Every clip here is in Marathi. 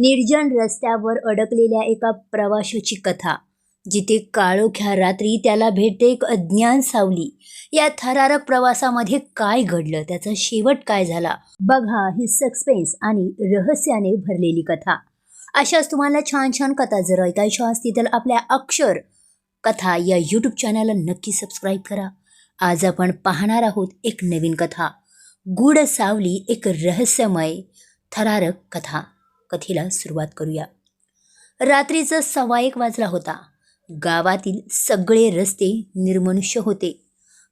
निर्जन रस्त्यावर अडकलेल्या एका प्रवाशाची कथा जिथे काळोख्या रात्री त्याला भेटते एक अज्ञान सावली. या थरारक प्रवासामध्ये काय घडलं? त्याचा शेवट काय झाला? बघा ही सस्पेन्स आणि रहस्याने भरलेली कथा. अशाच तुम्हाला छान छान कथा जर ऐकायच्या असतील तर आपल्या अक्षर कथा या यूट्यूब चॅनलला नक्की सबस्क्राईब करा. आज आपण पाहणार आहोत एक नवीन कथा. गुढ सावली एक रहस्यमय थरारक कथा. कथेला सुरुवात करूया. रात्रीचा सव्वा एक वाजला होता. गावातील सगळे रस्ते निर्मनुष्य होते.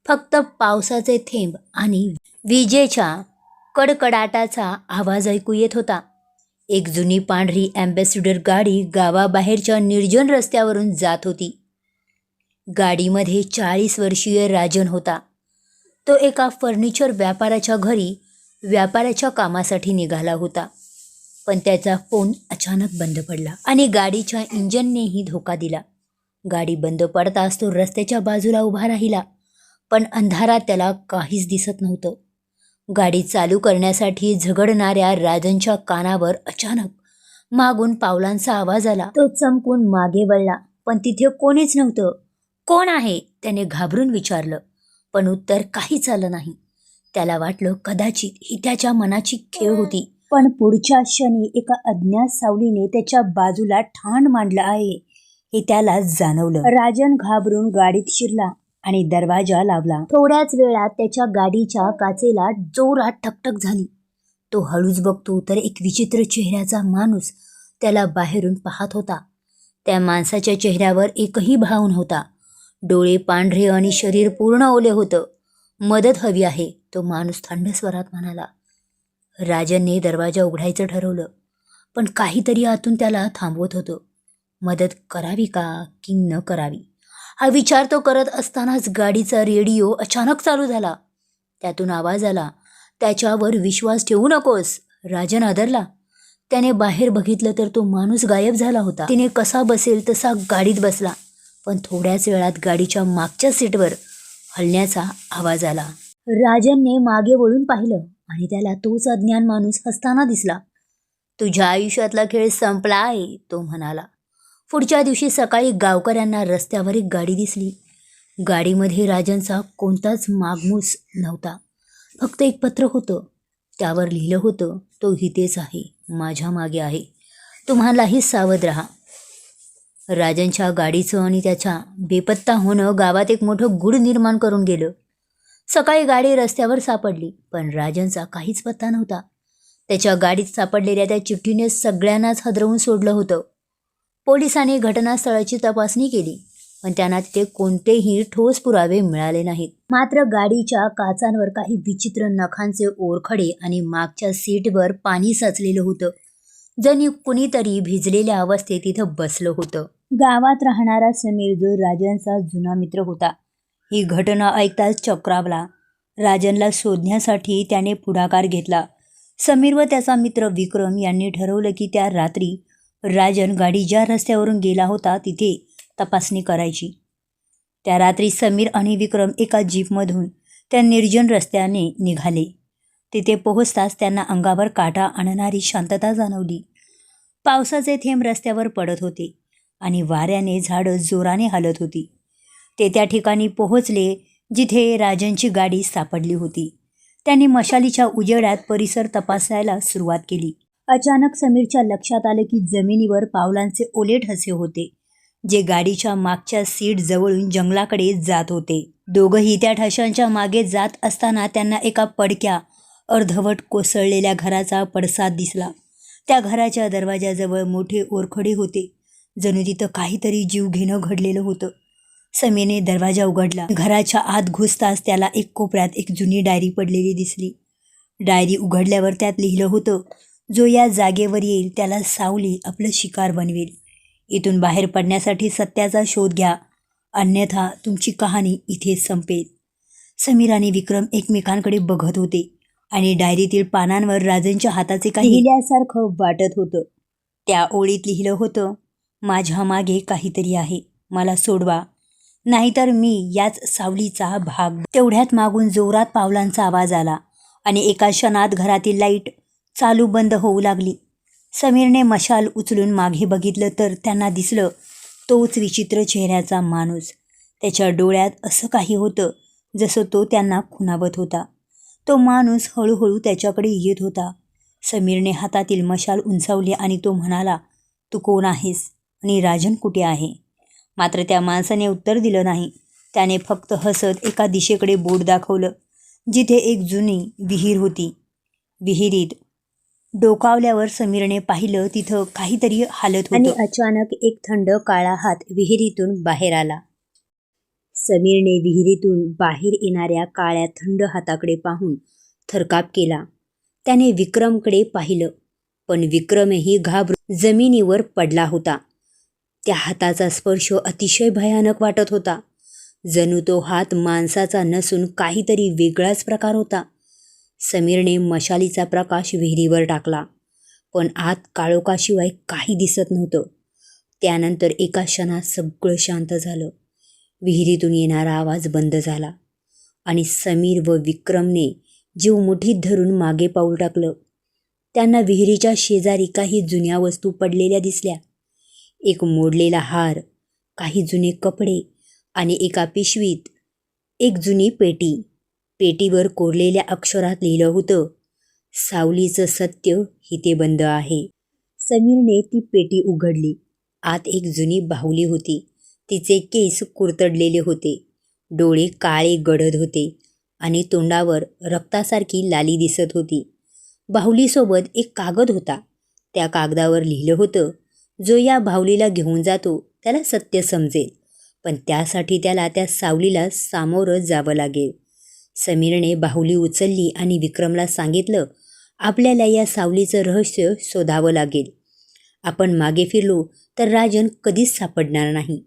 फक्त पावसाचे थेंब आणि विजेच्या कडकडाटाचा आवाज ऐकू येत होता. एक जुनी पांढरी ॲम्बॅसिडर गाडी गावाबाहेरच्या निर्जन रस्त्यावरून जात होती. गाडीमध्ये चाळीस वर्षीय राजन होता. तो एका फर्निचर व्यापाराच्या घरी व्यापाराच्या कामासाठी निघाला होता. पण त्याचा फोन अचानक बंद पडला आणि गाडीच्या इंजननेही धोका दिला. गाडी बंद पडताच तो रस्त्याच्या बाजूला उभा राहिला पण अंधारात त्याला काहीच दिसत नव्हतं. गाडी चालू करण्यासाठी झगडणाऱ्या राजनच्या कानावर अचानक मागून पावलांचा आवाज आला. तो चमकून मागे वळला पण तिथे कोणीच नव्हतं. कोण आहे? त्याने घाबरून विचारलं पण उत्तर काहीच आलं नाही. त्याला वाटलं कदाचित ही त्याच्या मनाची खेळ होती. पण पुढच्या क्षणी एका अज्ञात सावलीने त्याच्या बाजूला ठाण मांडलं आहे. हे त्याला जाणवलं. राजन घाबरून गाडीत शिरला आणि दरवाजा लावला. थोड्याच वेळात त्याच्या गाडीच्या काचेला जोरात ठकठक झाली. तो हळूच बघतो तर एक विचित्र चेहऱ्याचा माणूस त्याला बाहेरून पाहत होता. त्या माणसाच्या चेहऱ्यावर एकही भाव नव्हता. डोळे पांढरे आणि शरीर पूर्ण ओले होतं. मदत हवी आहे तो माणूस थंड स्वरात म्हणाला. राजनने दरवाजा उघडायचं ठरवलं पण काहीतरी आतून त्याला थांबवत होतं. मदत करावी का की न करावी? हा विचार तो करत असतानाच गाडीचा रेडिओ अचानक चालू झाला. त्यातून आवाज आला त्याच्यावर विश्वास ठेवू नकोस राजन आदरला. त्याने बाहेर बघितलं तर तो माणूस गायब झाला होता. तिने कसा बसेल तसा गाडीत बसला पण थोड्याच वेळात गाडीच्या मागच्या सीटवर हलण्याचा आवाज आला. राजनने मागे वळून पाहिलं आणि त्याला तोच अज्ञान माणूस हसताना दिसला. तुझ्या आयुष्यातला खेळ संपला आहे तो म्हणाला. पुढच्या दिवशी सकाळी गावकऱ्यांना रस्त्यावर एक गाडी दिसली. गाडीमध्ये राजांचा कोणताच मागमूस नव्हता. फक्त एक पत्र होतं. त्यावर लिहिलं होतं तो हितेच आहे माझ्या मागे आहे. तुम्हालाही सावध राहा. राजांच्या गाडीचं आणि त्याच्या बेपत्ता होणं गावात एक मोठं गुढ निर्माण करून गेलं. सकाळी गाडी रस्त्यावर सापडली पण राजनचा काहीच पत्ता नव्हता. त्याच्या गाडीत सापडलेल्या त्या चिठ्ठीने सगळ्यांनाच हदरवून सोडलं होतं. पोलिसांनी घटनास्थळाची तपासणी केली पण त्यांना तिथे कोणतेही ठोस पुरावे मिळाले नाहीत. मात्र गाडीच्या काचांवर काही विचित्र नखांचे ओरखडे आणि मागच्या सीटवर पाणी साचलेलं होतं. जणी कुणीतरी भिजलेल्या अवस्थेत तिथं बसलं होतं. गावात राहणारा समीर जो राजनचा जुना मित्र होता ही घटना ऐकताच चक्रावला. राजनला शोधण्यासाठी त्याने पुढाकार घेतला. समीर व त्याचा मित्र विक्रम यांनी ठरवलं की त्या रात्री राजन गाडी ज्या रस्त्यावरून गेला होता तिथे तपासणी करायची. त्या रात्री समीर आणि विक्रम एका जीपमधून त्या निर्जन रस्त्याने निघाले. तिथे पोहोचताच त्यांना अंगावर काटा आणणारी शांतता जाणवली. पावसाचे थेंब रस्त्यावर पडत होते आणि वाऱ्याने झाडं जोराने हलत होती. ते त्या ठिकाणी पोहोचले जिथे राजनची गाडी सापडली होती. त्यांनी मशालीच्या उजेडात परिसर तपासायला सुरुवात केली. अचानक समीरच्या लक्षात आलं की जमिनीवर पावलांचे ओले ठसे होते जे गाडीच्या मागच्या सीट जवळून जंगलाकडे जात होते. दोघंही त्या ठशांच्या मागे जात असताना त्यांना एका पडक्या अर्धवट कोसळलेल्या घराचा पडसाद दिसला. त्या घराच्या दरवाजाजवळ मोठे ओरखडे होते. जणू तिथं काहीतरी जीव घेणं घडलेलं होतं. समीरने दरवाजा उघडला. घराच्या आत घुसताच त्याला एक कोपऱ्यात एक जुनी डायरी पडलेली दिसली. डायरी उघडल्यावर त्यात लिहिलं होतं जो या जागेवर येईल त्याला सावली आपलं शिकार बनवेल. इथून बाहेर पडण्यासाठी सत्याचा शोध घ्या. अन्यथा तुमची कहाणी इथे संपेल. समीर आणि विक्रम एकमेकांकडे बघत होते आणि डायरीतील पानांवर राजनच्या हाताचे काही लिहिल्यासारखं वाटत होतं. त्या ओळीत लिहिलं होतं माझ्या मागे काहीतरी आहे. मला सोडवा. नाहीतर मी याच सावलीचा भाग. तेवढ्यात मागून जोरात पावलांचा आवाज आला आणि एका क्षणात घरातील लाइट चालू बंद होऊ लागली. समीरने मशाल उचलून मागे बघितलं तर त्यांना दिसलं तोच विचित्र चेहऱ्याचा माणूस. त्याच्या डोळ्यात असं काही होतं जसं तो त्यांना खुणावत होता. तो माणूस हळूहळू त्याच्याकडे येत होता. समीरने हातातील मशाल उंचावली आणि तो म्हणाला तू कोण आहेस आणि राजन कुठे आहे? मात्र त्या माणसाने उत्तर दिलं नाही. त्याने फक्त हसत एका दिशेकडे बोट दाखवलं जिथे एक जुनी विहीर होती. विहिरीत डोकावल्यावर समीरने पाहिलं तिथं काहीतरी हालत आणि अचानक एक थंड काळा हात विहिरीतून बाहेर आला. समीरने विहिरीतून बाहेर येणाऱ्या काळ्या थंड हाताकडे पाहून थरकाप केला. त्याने विक्रमकडे पाहिलं पण विक्रमही घाबरून जमिनीवर पडला होता. त्या हाताचा स्पर्श अतिशय भयानक वाटत होता. जणू तो हात माणसाचा नसून काहीतरी वेगळाच प्रकार होता. समीरने मशालीचा प्रकाश विहिरीवर टाकला पण आत काळोखाशिवाय काही दिसत नव्हतं. त्यानंतर एका क्षणात सगळं शांत झालं. विहिरीतून येणारा आवाज बंद झाला आणि समीर व विक्रमने जीव मुठीत धरून मागे पाऊल टाकलं. त्यांना विहिरीच्या शेजारी काही जुन्या वस्तू पडलेल्या दिसल्या. एक मोडलेला हार काही जुने कपडे आणि एका पिशवीत एक जुनी पेटी. पेटीवर कोरलेल्या अक्षरात लिहिलं होतं सावलीचं सत्य हिते बंद आहे. समीरने ती पेटी उघडली. आत एक जुनी बाहुली होती. तिचे केस कुरतडलेले होते. डोळे काळे गडद होते आणि तोंडावर रक्तासारखी लाली दिसत होती. बाहुलीसोबत एक कागद होता. त्या कागदावर लिहिलं होतं जो या बाहुलीला घेऊन जातो त्याला सत्य समजेल. पण त्यासाठी त्याला त्या सावलीला सामोरं जावं लागेल. समीरने बाहुली उचलली आणि विक्रमला सांगितलं आपल्याला या सावलीचं रहस्य शोधावं लागेल. आपण मागे फिरलो तर राजन कधीच सापडणार नाही.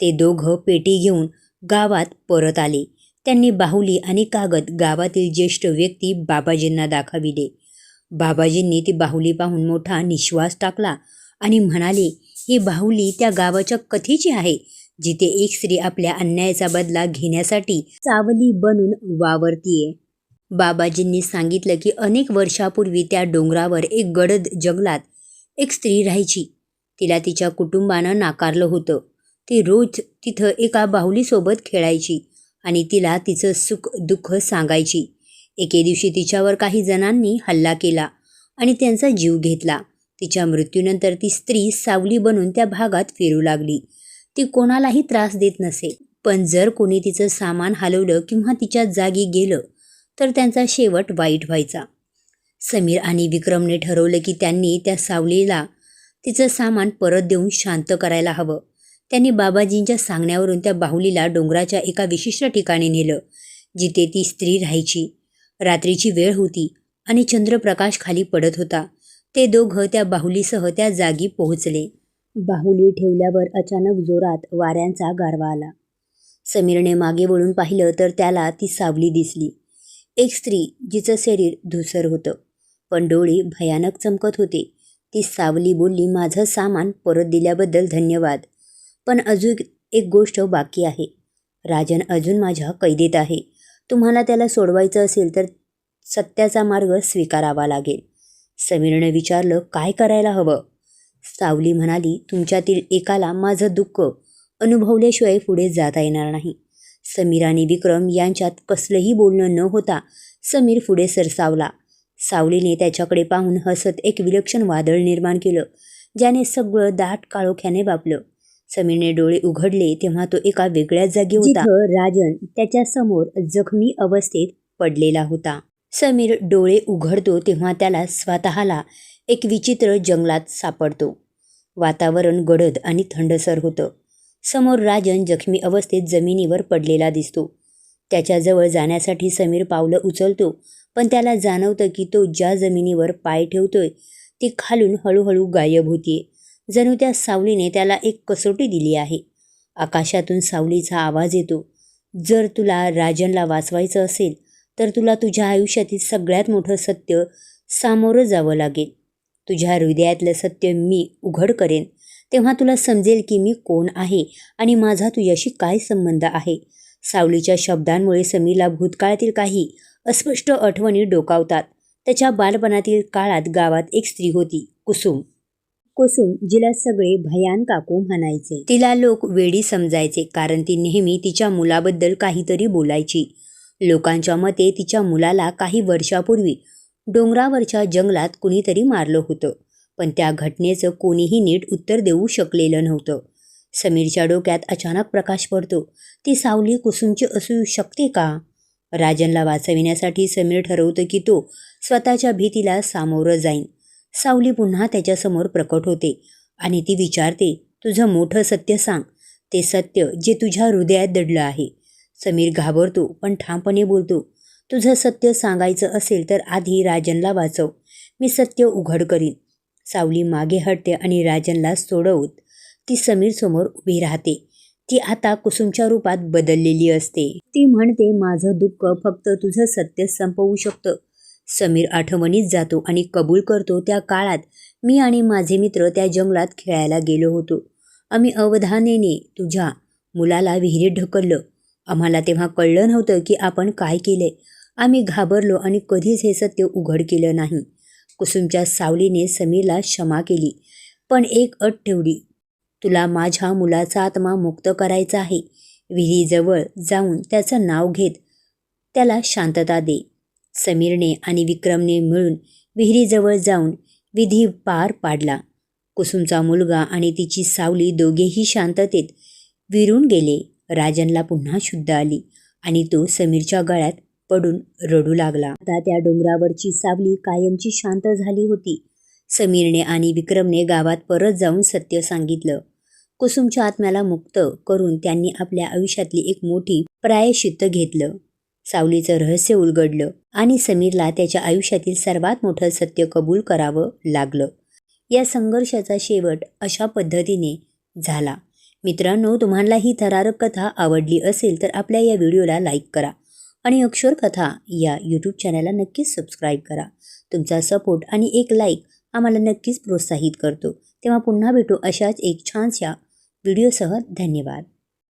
ते दोघं पेटी घेऊन गावात परत आले. त्यांनी बाहुली आणि कागद गावातील ज्येष्ठ व्यक्ती बाबाजींना दाखविले. बाबाजींनी ती बाहुली पाहून मोठा निश्वास टाकला आणि म्हणाले ही बाहुली त्या गावाच्या कथेची आहे जिथे एक स्त्री आपल्या अन्यायाचा बदला घेण्यासाठी चावली बनून वावरतीये. बाबाजींनी सांगितलं की अनेक वर्षापूर्वी त्या डोंगरावर एक गडद जंगलात एक स्त्री राहायची. तिला तिच्या कुटुंबानं नाकारलं होतं. ती रोज तिथं एका बाहुलीसोबत खेळायची आणि तिला तिचं सुख दुःख सांगायची. एके दिवशी तिच्यावर काही जणांनी हल्ला केला आणि त्यांचा जीव घेतला. तिच्या मृत्यूनंतर ती स्त्री सावली बनून त्या भागात फिरू लागली. ती कोणालाही त्रास देत नसे पण जर कोणी तिचं सामान हलवलं किंवा तिच्या जागी गेलं तर त्यांचा शेवट वाईट व्हायचा. समीर आणि विक्रमने ठरवलं की त्यांनी त्या सावलीला तिचं सामान परत देऊन शांत करायला हवं. त्यांनी बाबाजींच्या सांगण्यावरून त्या बाहुलीला डोंगराच्या एका विशिष्ट ठिकाणी नेलं जिथे ती स्त्री राहायची. रात्रीची वेळ होती आणि चंद्रप्रकाश खाली पडत होता. ते दोघं त्या बाहुलीसह त्या जागी पोहोचले. बाहुली ठेवल्यावर अचानक जोरात वाऱ्यांचा गारवा आला. समीरने मागे वळून पाहिलं तर त्याला ती सावली दिसली. एक स्त्री जिचं शरीर धुसर होतं पण डोळे भयानक चमकत होते. ती सावली बोलली माझं सामान परत दिल्याबद्दल धन्यवाद पण अजून एक गोष्ट बाकी आहे. राजन अजून माझ्या कैदेत आहे. तुम्हाला त्याला सोडवायचं असेल तर सत्याचा मार्ग स्वीकारावा लागेल. समीरने विचारलं काय करायला हवं? सावली म्हणाली तुमच्यातील एकाला माझं दुःख अनुभवल्याशिवाय पुढे जाता येणार नाही. समीर आणि विक्रम यांच्यात कसलंही बोलणं न होता समीर पुढे सरसावला. सावलीने त्याच्याकडे पाहून हसत एक विलक्षण वादळ निर्माण केलं ज्याने सगळं दाट काळोख्याने बापलं समीरने डोळे उघडले तेव्हा तो एका वेगळ्याच जागी होता. राजन त्याच्यासमोर जखमी अवस्थेत पडलेला होता. समीर डोळे उघडतो तेव्हा त्याला स्वतःला एक विचित्र जंगलात सापडतो. वातावरण गडद आणि थंडसर होतं. समोर राजन जखमी अवस्थेत जमिनीवर पडलेला दिसतो. त्याच्याजवळ जाण्यासाठी समीर पावलं उचलतो पण त्याला जाणवतं की तो ज्या जमिनीवर पाय ठेवतोय ती खालून हळूहळू गायब होतीये. जणू त्या सावलीने त्याला एक कसोटी दिली आहे. आकाशातून सावलीचा आवाज येतो. जर तुला राजनला वाचवायचं असेल तर तुला तुझ्या आयुष्यातील सगळ्यात मोठं सत्य सामोरं जावं लागेल. तुझ्या हृदयातलं सत्य मी उघड करेन. तेव्हा तुला समजेल की मी कोण आहे आणि माझा तुझ्याशी काय संबंध आहे. सावलीच्या शब्दांमुळे समीरला भूतकाळातील काही अस्पष्ट आठवणी डोकावतात. त्याच्या बालपणातील काळात गावात एक स्त्री होती कुसुम. कुसुम जिला सगळे भयान काकू म्हणायचे. तिला लोक वेडी समजायचे कारण ती नेहमी तिच्या मुलाबद्दल काहीतरी बोलायची. लोकांच्या मते तिच्या मुलाला काही वर्षापूर्वी डोंगरावरच्या जंगलात कुणीतरी मारलं होतं. पण त्या घटनेचं कोणीही नीट उत्तर देऊ शकलेलं नव्हतं. समीरच्या डोक्यात अचानक प्रकाश पडतो ती सावली कुसुमची असू शकते का? राजनला वाचविण्यासाठी समीर ठरवतं की तो स्वतःच्या भीतीला सामोरं जाईन. सावली पुन्हा त्याच्यासमोर प्रकट होते आणि ती विचारते तुझं मोठं सत्य सांग. ते सत्य जे तुझ्या हृदयात दडलं आहे. समीर घाबरतो पण ठामपणे बोलतो तुझं सत्य सांगायचं असेल तर आधी राजनला वाचव मी सत्य उघड करीन. सावली मागे हटते आणि राजनला सोडवत ती समीरसमोर उभी राहते. ती आता कुसुमच्या रूपात बदललेली असते. ती म्हणते माझं दुःख फक्त तुझं सत्य संपवू शकतं. समीर आठवणीत जातो आणि कबूल करतो त्या काळात मी आणि माझे मित्र त्या जंगलात खेळायला गेलो होतो. आम्ही अवधानेने तुझ्या मुलाला विहिरीत ढकललं. आम्हाला तेव्हा कळलं नव्हतं की आपण काय केले. आम्ही घाबरलो आणि कधीच हे सत्य उघड केलं नाही. कुसुमच्या सावलीने समीरला क्षमा केली. पण एक अट ठेवली. तुला माझ्या मुलाचा आत्मा मुक्त करायचा आहे. विहिरीजवळ जाऊन त्याचं नाव घेत त्याला शांतता दे. समीरने आणि विक्रमने मिळून विहिरीजवळ जाऊन विधी पार पाडला. कुसुमचा मुलगा आणि तिची सावली दोघेही शांततेत विरून गेले. राजनला पुन्हा शुद्ध आली आणि तो समीरच्या गळ्यात पडून रडू लागला. आता त्या डोंगरावरची सावली कायमची शांत झाली होती. समीरने आणि विक्रमने गावात परत जाऊन सत्य सांगितलं. कुसुमच्या आत्म्याला मुक्त करून त्यांनी आपल्या आयुष्यातली एक मोठी प्रायश्चित्त घेतलं. सावलीचं रहस्य उलगडलं आणि समीरला त्याच्या आयुष्यातील सर्वात मोठं सत्य कबूल करावं लागलं. या संघर्षाचा शेवट अशा पद्धतीने झाला. मित्रांनो तुम्हाला ही थरारक कथा आवडली असेल तर आपल्या या व्हिडिओला लाईक करा आणि अक्षर कथा या यूट्यूब चॅनलला नक्कीच सबस्क्राईब करा. तुमचा सपोर्ट आणि एक लाईक आम्हाला नक्कीच प्रोत्साहित करतो. तेव्हा पुन्हा भेटू अशाच एक छानशा व्हिडिओसह. धन्यवाद.